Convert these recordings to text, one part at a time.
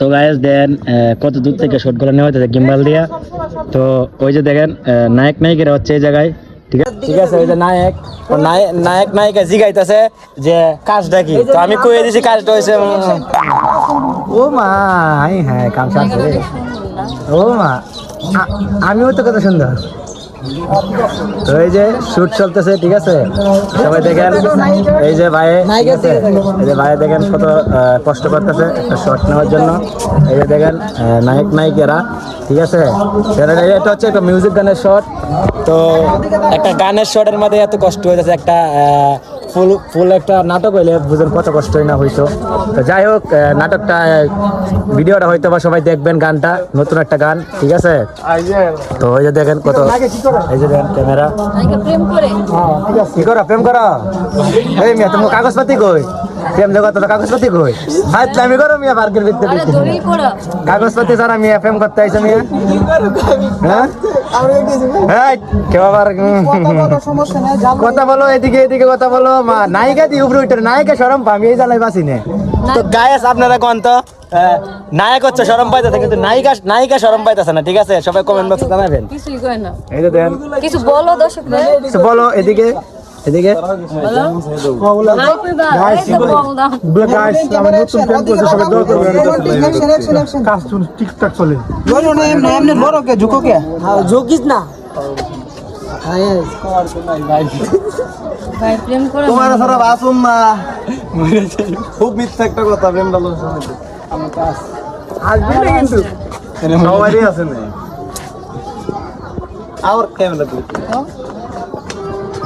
তো গায়েস দেন কত দূর থেকে শটগুলো নেওয়া হচ্ছে গিম্বাল দিয়া? তো ওই যে দেখেন আহ, নায়ক নায়িকেরা হচ্ছে এই জায়গায় ঠিক আছে? ঠিক আছে ওই যে নায়ক নায়ক নায়িকা জিগাইতেছে যে কাজটা কি? তো আমি কয়ে দিছি কাজটা হয়েছে ও মা হ্যাঁ কাম সারছে ও মা আমিও তো কত সুন্দর তো এই যে শুট চলতেছে, ঠিক আছে? সবাই দেখেন, এই যে ভাই? এই যে ভাই দেখেন কত কষ্ট করতেছে একটা শট নেওয়ার জন্য। এই যে দেখেন নায়ক, নায়িকেরা, ঠিক আছে? এটা হচ্ছে একটা মিউজিক গানের শট তো একটা গানের শটের মধ্যে এত কষ্ট হয়ে যাচ্ছে, একটা ফুল ফুল একটা নাটক হইলে বুঝেন কত কষ্টই না হইতো। তো যাই হোক নাটকটা ভিডিওটা হয়তো বা সবাই দেখবেন গানটা নতুন একটা গান ঠিক আছে? তো ওই যে দেখেন কত এই যে দেখেন ক্যামেরা। কি করো প্রেম করা? এই মেয়ে তোমার কাগজপাতি কই? প্রেম জগৎ তো কাগজপাতি কই? ভাই আমি করো মিয়া পার্কের ভিতরে আরে দড়ি পড়া কাগজপাতি ছাড়া মিয়া প্রেম করতে আইছো মিয়া? হ্যাঁ? হ্যাঁ, কেউ আবার কথা বলো এদিকে এদিকে কথা বলো। মা নায়িকা দি উপরে উঠে নায়িকা সরম পামি এই জ্বালাই বাসি নে। তো গায়েস আপনারা কোন তো? আহ, নায়ক হচ্ছে সরম পাইতেছে কিন্তু নায়িকা নায়িকা সরম পাইতেছে না ঠিক আছে? সবাই কমেন্ট বক্সে জানাবেন। কিছুই কয় না। এই যে দেন। কিছু বলো দর্শকদের কিছু বলো এদিকে। এদিকে? ঠিকঠাক চলে। তোমার সারা বাসুন না। খুব মিথ্যা একটা কথা প্রেম আসবে না কিন্তু। সবারই আছে না। আর ক্যামেরা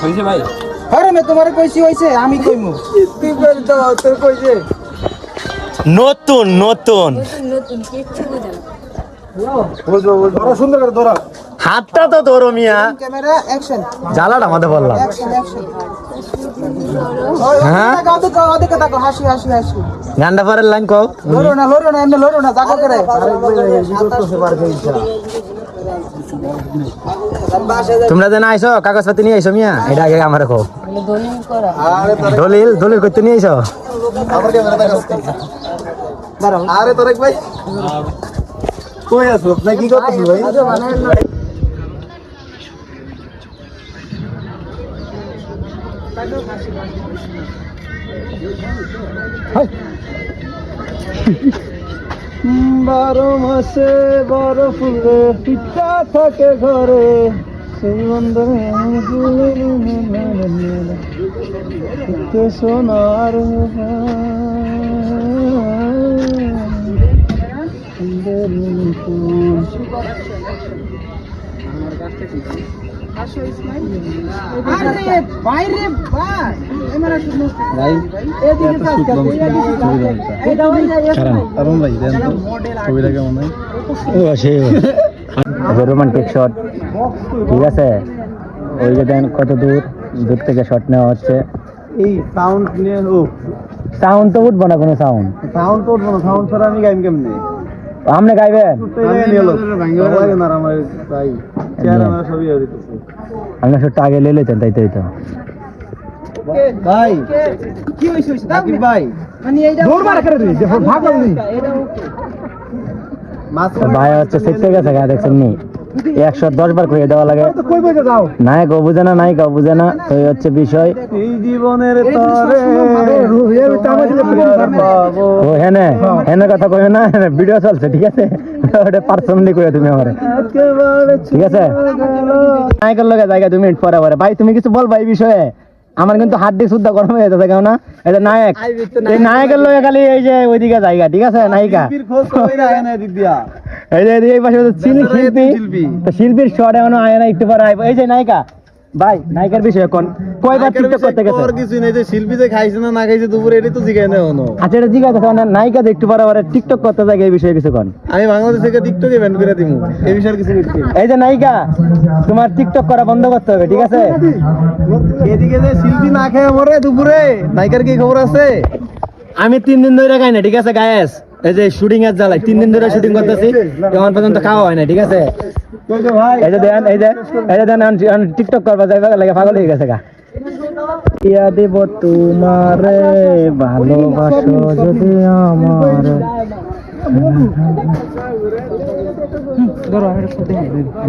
হয়েছে ভাই আরে মে তোমারে কইছি হইছে আমি কইমু তুই বল তো তোর কইছে নতুন নতুন নতুন নতুন কিচ্ছু বুঝে না বুঝব বুঝব ধরো সুন্দর করে ধরো হাতটা তো ধরো মিয়া ক্যামেরা অ্যাকশন জ্বালাটা আমাদের বললাম অ্যাকশন অ্যাকশন হ্যাঁ ওদিকে ওদিকে তাকো হাসি হাসি হাসি গান্ডা পারের লাইন কও লড়ো না লড়ো না এমনি লড়ো না তাকো করে তোমরা যেন আইছো কাগজপাতি নিয়ে আইছো মিয়া এটা আগে আমার বলে দলিল দলিল করতে নিয়ে দেখাস আরে তোর ভাই। কই আছো? আপনি কি করতেছিস ভাই? বারো মাসে বারো ফুলে পিঠা থাকে ঘরে। সেই বন্ধনে সোনার আরে বাইরে ভাই রোমান্টিক শট ঠিক আছে? ওই যে দেন কত দূর? দূর থেকে শট নেওয়া হচ্ছে। এই সাউন্ড নিয়ে সাউন্ড তো উঠবো না কোনো সাউন্ড সাউন্ড তো উঠবো না সাউন্ড ছাড়া আমি গাইম কেমনে? আপনি গাইবেন? আমার সব হয়ে দিতেছে আপনার শটটা আগে লে লেতেন তাই তাই তো। ভাই কি হইছে হইছে? সাকিব ভাই। মানে এইটা দৌড় মারা করে দিই ভাগ লাগনি ভাই হচ্ছে গেছে গা দেখছেন নি? একশো দশ বার করে দেওয়া লাগে। নাই নায়ক বুঝে না নায়িকা বুঝে না তো হচ্ছে বিষয়। এই জীবনের ও হেনে হেনে কথা কইবে না ভিডিও চলছে ঠিক আছে? ওটা পার্সোনালি কইও তুমি আমারে। ঠিক আছে? নায়কের লগে জায়গা দুই মিনিট পরে পরে। ভাই তুমি কিছু বলবা এই বিষয়ে? আমার কিন্তু হাড্ডি শুদ্ধ গরম হয়ে যাচ্ছে কেননা এই যে নায়ক এই নায়কের লোক খালি এই যে ওইদিকে জায়গা ঠিক আছে নায়িকা? এই যে এই পাশে শিল্পী শিল্পীর শট এখনও আয় না একটু পরে আইব এই যে নায়িকা ভাই নায়িকার বিষয়ে কয়বার টিকটক করতে গেছে? তোর কিছু নেই যে শিল্পী যে খাইছে না না খাইছে দুপুরে এটাই তো জিগাই না হনো আচ্ছা এটা করো না নায়িকা যে একটু পরে পরে টিকটক করতে যায় এই বিষয়ে কিছু কোন। আমি বাংলাদেশ থেকে টিকটকে ব্যান করে দিমু। এই বিষয়ে কিছু বলছি এই যে নায়িকা তোমার টিকটক করা বন্ধ করতে হবে ঠিক আছে? এদিকে যে শিল্পী না খেয়ে মরে দুপুরে নাইকার কি খবর আছে? আমি তিন দিন ধরে খাই না ঠিক আছে গায়েস? এই যে শুটিং এর জ্বালাই তিন দিন ধরে শুটিং করতেছি, এখন পর্যন্ত খাওয়া হয় না ঠিক আছে? এই যে দেন, এই যে এই যে দেন টিকটক করবা, যাইবা লাগে, পাগল হয়ে গেছে গা। ইয়া দেব তোমারে, ভালোবাসো যদি আমার।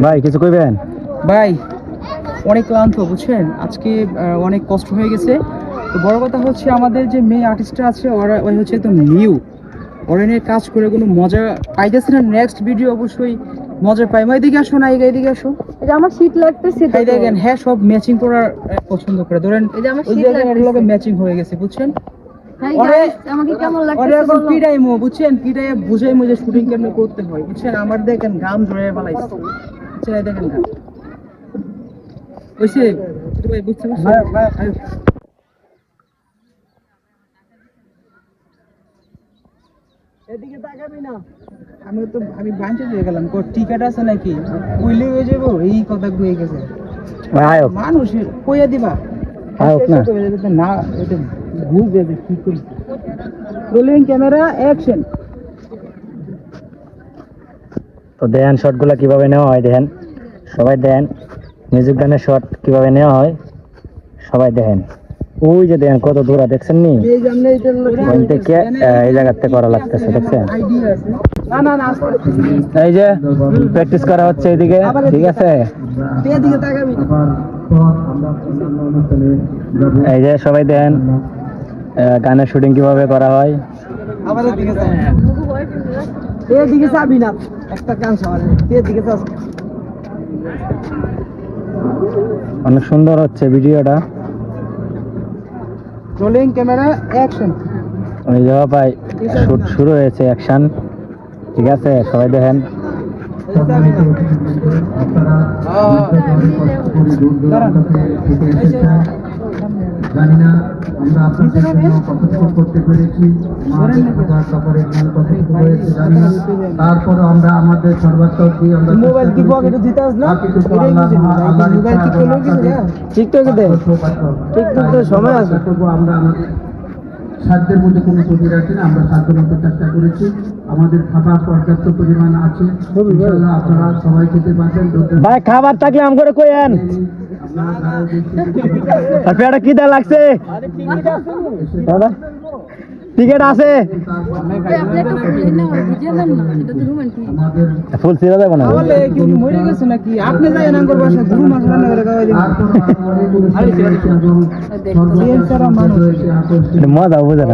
ভাই, কিছু কইবেন? ভাই, অনেক ক্লান্ত, বুঝছেন? আজকে অনেক কষ্ট হয়ে গেছে। তো বড় কথা হচ্ছে, আমাদের যে মেয়ে আর্টিস্টটা আছে, ওরা হচ্ছে একদম নিউ ওরা নিয়ে কাজ করে কোনো মজা পাইতেছে না। নেক্সট ভিডিও অবশ্যই মজা পাই এদিকে আসো না এই এদিকে আসো। এটা আমার শীত লাগতেছে তো। এই দেখেন হ্যাঁ সব ম্যাচিং করার পছন্দ করে। ধরেন এই যে আমার শীত জায়গায় লাগতেছে। ম্যাচিং হয়ে গেছে বুঝছেন? বুঝছেন? পিটাই বুঝাইমো যে শুটিং কেমন করতে হয় বুঝছেন? আমার দেখেন গাম জড়িয়ে পালাইছে বুঝছেন? দেখেন গাম ভাই বুঝতে পারছ এদিকে তাকাবি না। আমি তো আমি বাঞ্চে হয়ে গেলাম। কো টিকেট আছে নাকি? কইলে হয়ে যাব এই কথা কয়ে গেছে। আয়োক মানুষ কইয়া দিবা। আয়োক না। না এটা বুঝবে যে কি করি। রোলিং ক্যামেরা অ্যাকশন তো দেন শটগুলো কীভাবে নেওয়া হয় দেখেন। সবাই দেন। মিউজিক গানের শট কীভাবে নেওয়া হয় সবাই দেখেন। ওই যে দেখেন কত দূরা দেখছেন নি? ওখান থেকে এই জায়গাতে করা লাগতেছে দেখছেন? এই যে প্র্যাকটিস করা হচ্ছে এইদিকে ঠিক আছে? এই যে সবাই দেন গানের শুটিং কীভাবে করা হয়। না। একটা সবার অনেক সুন্দর হচ্ছে ভিডিওটা। রোলিং ক্যামেরা অ্যাকশন ওই যে ভাই শুট শুরু হয়েছে অ্যাকশন ঠিক আছে সবাই দেখেন জানি না আমরা আপনাদের জন্য কতটুকু করতে পেরেছি মা হয়েছে জানি না তারপরে আমরা আমাদের সর্বাত্মক দিয়ে আমরা মোবাইল কি পকেটে দিতে আস না বাকিটুকু এটাই আল্লাহ বুঝি না, আল্লাহর মোবাইল কি ইচ্ছা কিছু না টিকটকে দে। টিকটক তো সময় আছে। আমরা আমাদের সাধ্যের মধ্যে কোনো ত্রুটি রাখি না আমরা সাধ্য মতো চেষ্টা করেছি। আমাদের খাবার পর্যাপ্ত পরিমাণ আছে। আপনারা সবাই খেতে ধৈর্য ভাই খাবার থাকলে আম করে কইেন আর পেয়ারা কি দা লাগছে? দাদা? টিকিট আছে। ভাই, আপনি একটা ফুল না? ছিঁড়া যাবে না মরে গেছে নাকি? আপনি যাই না গুরু রান্না করে খাওয়াই মজা বুঝে না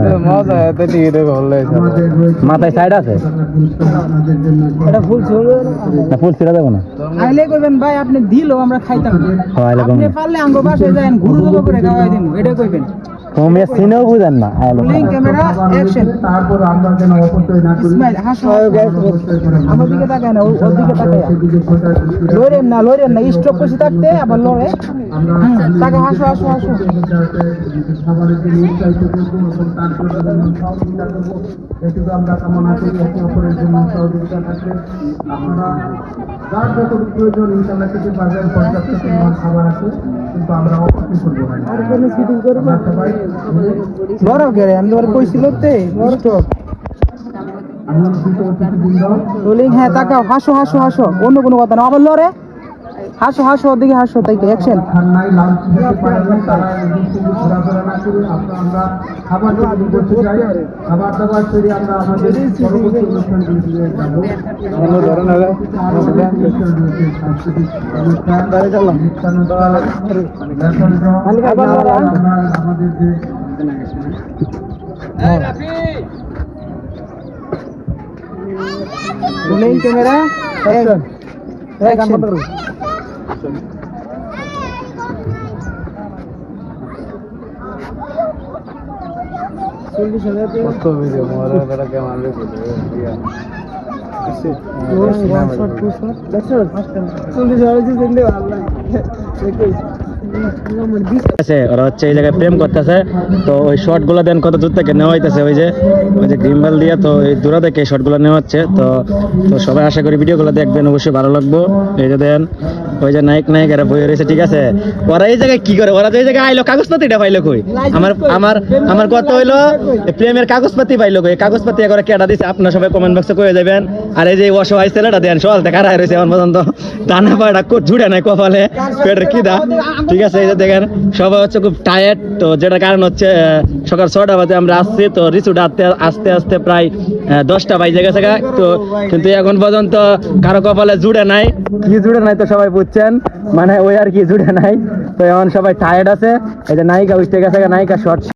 আমাদের মাথায় সাইড আছে? এটা ফুল না? ফুল ছিঁড়া যাবে না। আইলে কইবেন ভাই আপনি দিলো আমরা খাইতাম হয় এরকম আপনি পারলে আঙ্গ বাসায় যান গুরু দেবো করে খাওয়াই দিন এটা কইবেন। তুমি সিনেও বুঝেন না। আইলো রোলিং ক্যামেরা অ্যাকশন তারপর আমরা যেন অপচয় না করি ইসমাইল হাসো অপচয় করা যাবে আমার দিকে তাকায় না ওর ওর দিকে তাকায় সেদিকে সজাগ দৃষ্টি রাখব। লড়েন না লড়েন না স্টপ করছি থাকতে আবার লড়ে তাকে হাসো হাসো হাসো যাতে উৎসাহিত করব এবং তারপর সহযোগিতা করব এটুকু আমরা কামনা করি একে অপরের জন্য সহযোগিতা থাকবে আপনারা যার যতটুকু প্রয়োজন ইনশাল্লাহ খেতে পারবেন পর্যাপ্ত পরিমাণ খাবার আছে কিন্তু আমরা অপচয় করব না আর কোনো শুটিং করব আমরা সবাই মিলে বড় গেরে আমি তোমার কইছিল তে স্টপ রোলিং হ্যাঁ তাকাও। হাসো হাসো হাসো। অন্য কোনো কথা না। আবার লড়ে। হাসো হাসো ওদিকে হাসো। তাই অ্যাকশন লাঞ্চ খেতে পারেনি তারা এদিক সেদিক ঘোরাফেরা না করে আমরা আমরা খাবার যদি করতে যাই খাবার দাবার সেরে আমরা আমাদের পরবর্তী অনুষ্ঠানগুলিতে যাব আমাদের আছে, ওরা হচ্ছে এই জায়গায় প্রেম করতেছে। তো ওই শর্টগুলো দেন কত দূর থেকে নেওয়া হইতেছে, ওই যে ওই যে গ্রিমবাল দিয়ে তো এই দূরা থেকে শর্টগুলো নেওয়া হচ্ছে। তো তো সবাই আশা করি ভিডিও গুলো দেখবেন, অবশ্যই ভালো লাগবো। এই যে দেন ওই যে নায়ক নায়ক এরা বই রয়েছে, ঠিক আছে? ওরা এই জায়গায় কি করে? ওরা তো এই জায়গায় আইলো, কাগজপাতি এটা পাইলো কই? আমার আমার আমার কথা হইল প্রেমের কাগজপাতি পাইলো কই? কাগজপাতি একবার কেটা দিছে? আপনার সবাই কমেন্ট বক্সে কয়ে যাবেন। আর এই যে অসহায় ছেলেটা দেন সহজ দেখা রায় রয়েছে আমার পর্যন্ত। টানা পাড়া কোট জুড়ে নাই কপালে। পেটের কি দা ঠিক আছে, এই যে দেখেন, সবাই হচ্ছে খুব টায়ার্ড তো যেটা কারণ হচ্ছে সকাল ছটা বাজে আমরা আসছি। তো রিসুটা আস্তে আস্তে আস্তে প্রায় দশটা বাজে গেছে তো কিন্তু এখন পর্যন্ত কারও কপালে জুড়ে নাই। কি জুড়ে নাই তো সবাই বুঝছে বুঝছেন মানে ওই আর কি জুড়ে নাই। তো এখন সবাই টায়ার্ড আছে। এই যে নায়িকা উঠতে গেছে, নায়িকা শর্ট